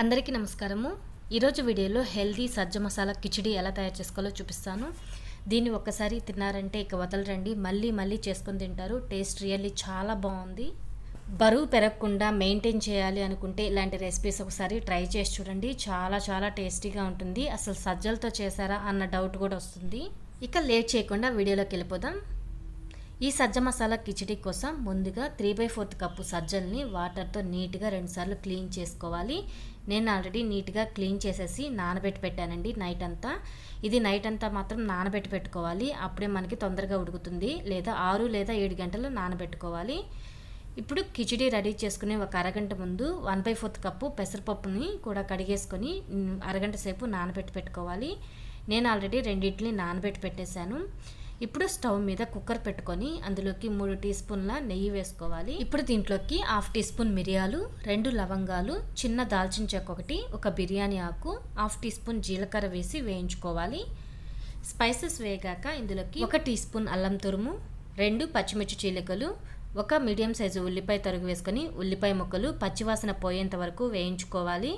అందరికీ నమస్కారము. ఈరోజు వీడియోలో హెల్దీ సజ్జ మసాలా కిచిడి ఎలా తయారు చేసుకోవాలో చూపిస్తాను. దీన్ని ఒక్కసారి తిన్నారంటే ఇక వదలరండి. మళ్ళీ మళ్ళీ చేసుకొని తింటారు. టేస్ట్ రియల్లీ చాలా బాగుంది. బరువు పెరగకుండా మెయింటైన్ చేయాలి అనుకుంటే ఇలాంటి రెసిపీస్ ఒకసారి ట్రై చేసి చూడండి. చాలా చాలా టేస్టీగా ఉంటుంది. అసలు సజ్జలతో చేశారా అన్న డౌట్ కూడా వస్తుంది. ఇక లేట్ చేయకుండా వీడియోలోకి వెళ్ళిపోదాం. ఈ సజ్జ మసాలా కిచిడి కోసం ముందుగా త్రీ బై ఫోర్త్ కప్పు సజ్జల్ని వాటర్తో నీట్గా రెండుసార్లు క్లీన్ చేసుకోవాలి. నేను ఆల్రెడీ నీట్గా క్లీన్ చేసేసి నానబెట్టి పెట్టానండి నైట్ అంతా. ఇది నైట్ అంతా మాత్రం నానబెట్టి పెట్టుకోవాలి. అప్పుడే మనకి తొందరగా ఉడుకుతుంది లేదా ఆరు లేదా ఏడు గంటలు నానబెట్టుకోవాలి. ఇప్పుడు కిచిడి రెడీ చేసుకునే ఒక అరగంట ముందు వన్ బై ఫోర్త్ కప్పు పెసరపప్పుని కూడా కడిగేసుకొని అరగంట సేపు నానబెట్టి పెట్టుకోవాలి. నేను ఆల్రెడీ రెండింటిని నానబెట్టి పెట్టేశాను. ఇప్పుడు స్టవ్ మీద కుక్కర్ పెట్టుకొని అందులోకి మూడు టీ స్పూన్ల నెయ్యి వేసుకోవాలి. ఇప్పుడు దీంట్లోకి హాఫ్ టీ స్పూన్ మిరియాలు రెండు లవంగాలు చిన్న దాల్చిన చెక్క ఒకటి ఒక బిర్యానీ ఆకు హాఫ్ టీ స్పూన్ జీలకర్ర వేసి వేయించుకోవాలి. స్పైసెస్ వేగాక ఇందులోకి ఒక టీ స్పూన్ అల్లం తురుము రెండు పచ్చిమిర్చి చీలికలు ఒక మీడియం సైజు ఉల్లిపాయ తరుగు వేసుకొని ఉల్లిపాయ ముక్కలు పచ్చివాసన పోయేంత వరకు వేయించుకోవాలి.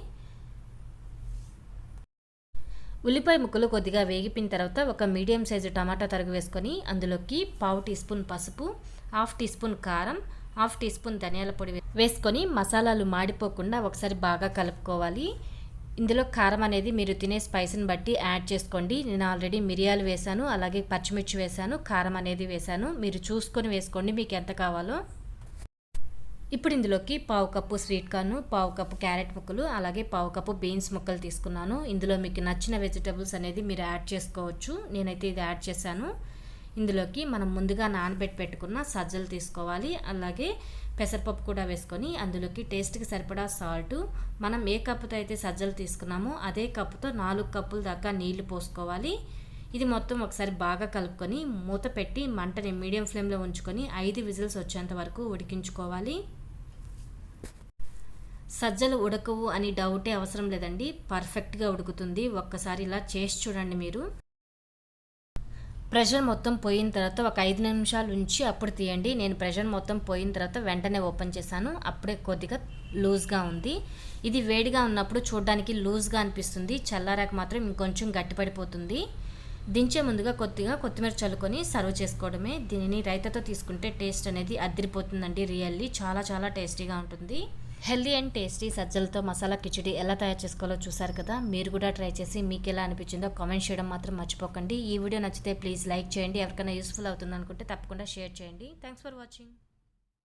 ఉల్లిపాయ ముక్కలు కొద్దిగా వేగిపోయిన తర్వాత ఒక మీడియం సైజు టమాటా తరుగు వేసుకొని అందులోకి పావు టీ స్పూన్ పసుపు హాఫ్ టీ స్పూన్ కారం హాఫ్ టీ స్పూన్ ధనియాల పొడి వేసుకొని మసాలాలు మాడిపోకుండా ఒకసారి బాగా కలుపుకోవాలి. ఇందులో కారం అనేది మీరు తినే స్పైస్ని బట్టి యాడ్ చేసుకోండి. నేను ఆల్రెడీ మిరియాలు వేశాను అలాగే పచ్చిమిర్చి వేశాను కారం అనేది వేశాను. మీరు చూసుకొని వేసుకోండి మీకు ఎంత కావాలో. ఇప్పుడు ఇందులోకి పావు కప్పు స్వీట్ కార్న్ పావు కప్పు క్యారెట్ ముక్కలు అలాగే పావు కప్పు బీన్స్ ముక్కలు తీసుకున్నాను. ఇందులో మీకు నచ్చిన వెజిటబుల్స్ అనేది మీరు యాడ్ చేసుకోవచ్చు. నేనైతే ఇది యాడ్ చేశాను. ఇందులోకి మనం ముందుగా నానబెట్టి పెట్టుకున్న సజ్జలు తీసుకోవాలి. అలాగే పెసరపప్పు కూడా వేసుకొని అందులోకి టేస్ట్కి సరిపడా సాల్ట్ మనం ఏ కప్పుతో అయితే సజ్జలు తీసుకున్నామో అదే కప్పుతో నాలుగు కప్పుల దాకా నీళ్ళు పోసుకోవాలి. ఇది మొత్తం ఒకసారి బాగా కలుపుకొని మూత పెట్టి మంటని మీడియం ఫ్లేమ్లో ఉంచుకొని ఐదు విజిల్స్ వచ్చేంత వరకు ఉడికించుకోవాలి. సజ్జలు ఉడకవు అని డౌటే అవసరం లేదండి. పర్ఫెక్ట్గా ఉడుకుతుంది. ఒక్కసారి ఇలా చేసి చూడండి మీరు. ప్రెషర్ మొత్తం పోయిన తర్వాత ఒక ఐదు నిమిషాలు ఉంచి అప్పుడు తీయండి. నేను ప్రెషర్ మొత్తం పోయిన తర్వాత వెంటనే ఓపెన్ చేశాను. అప్పుడే కొద్దిగా లూజ్గా ఉంది. ఇది వేడిగా ఉన్నప్పుడు చూడడానికి లూజ్గా అనిపిస్తుంది. చల్లారాక మాత్రం ఇంకొంచెం గట్టిపడిపోతుంది. దించే ముందుగా కొద్దిగా కొత్తిమీర చల్లుకొని సర్వ్ చేసుకోవడమే. దీనిని రైతాతో తీసుకుంటే టేస్ట్ అనేది అద్దరిపోతుందండి రియల్లీ చాలా చాలా టేస్టీగా ఉంటుంది. హెల్దీ అండ్ టేస్టీ సజ్జలతో మసాలా కిచడీ ఎలా తయారు చేసుకోవాలో చూసారు కదా? మీరు కూడా ట్రై చేసి మీకు ఎలా అనిపించిందో కామెంట్ చేయడం మాత్రం మర్చిపోకండి. ఈ వీడియో నచ్చితే ప్లీజ్ లైక్ చేయండి. ఎవరికైనా యూస్ఫుల్ అవుతుంది అనుకుంటే తప్పకుండా షేర్ చేయండి. Thanks for watching.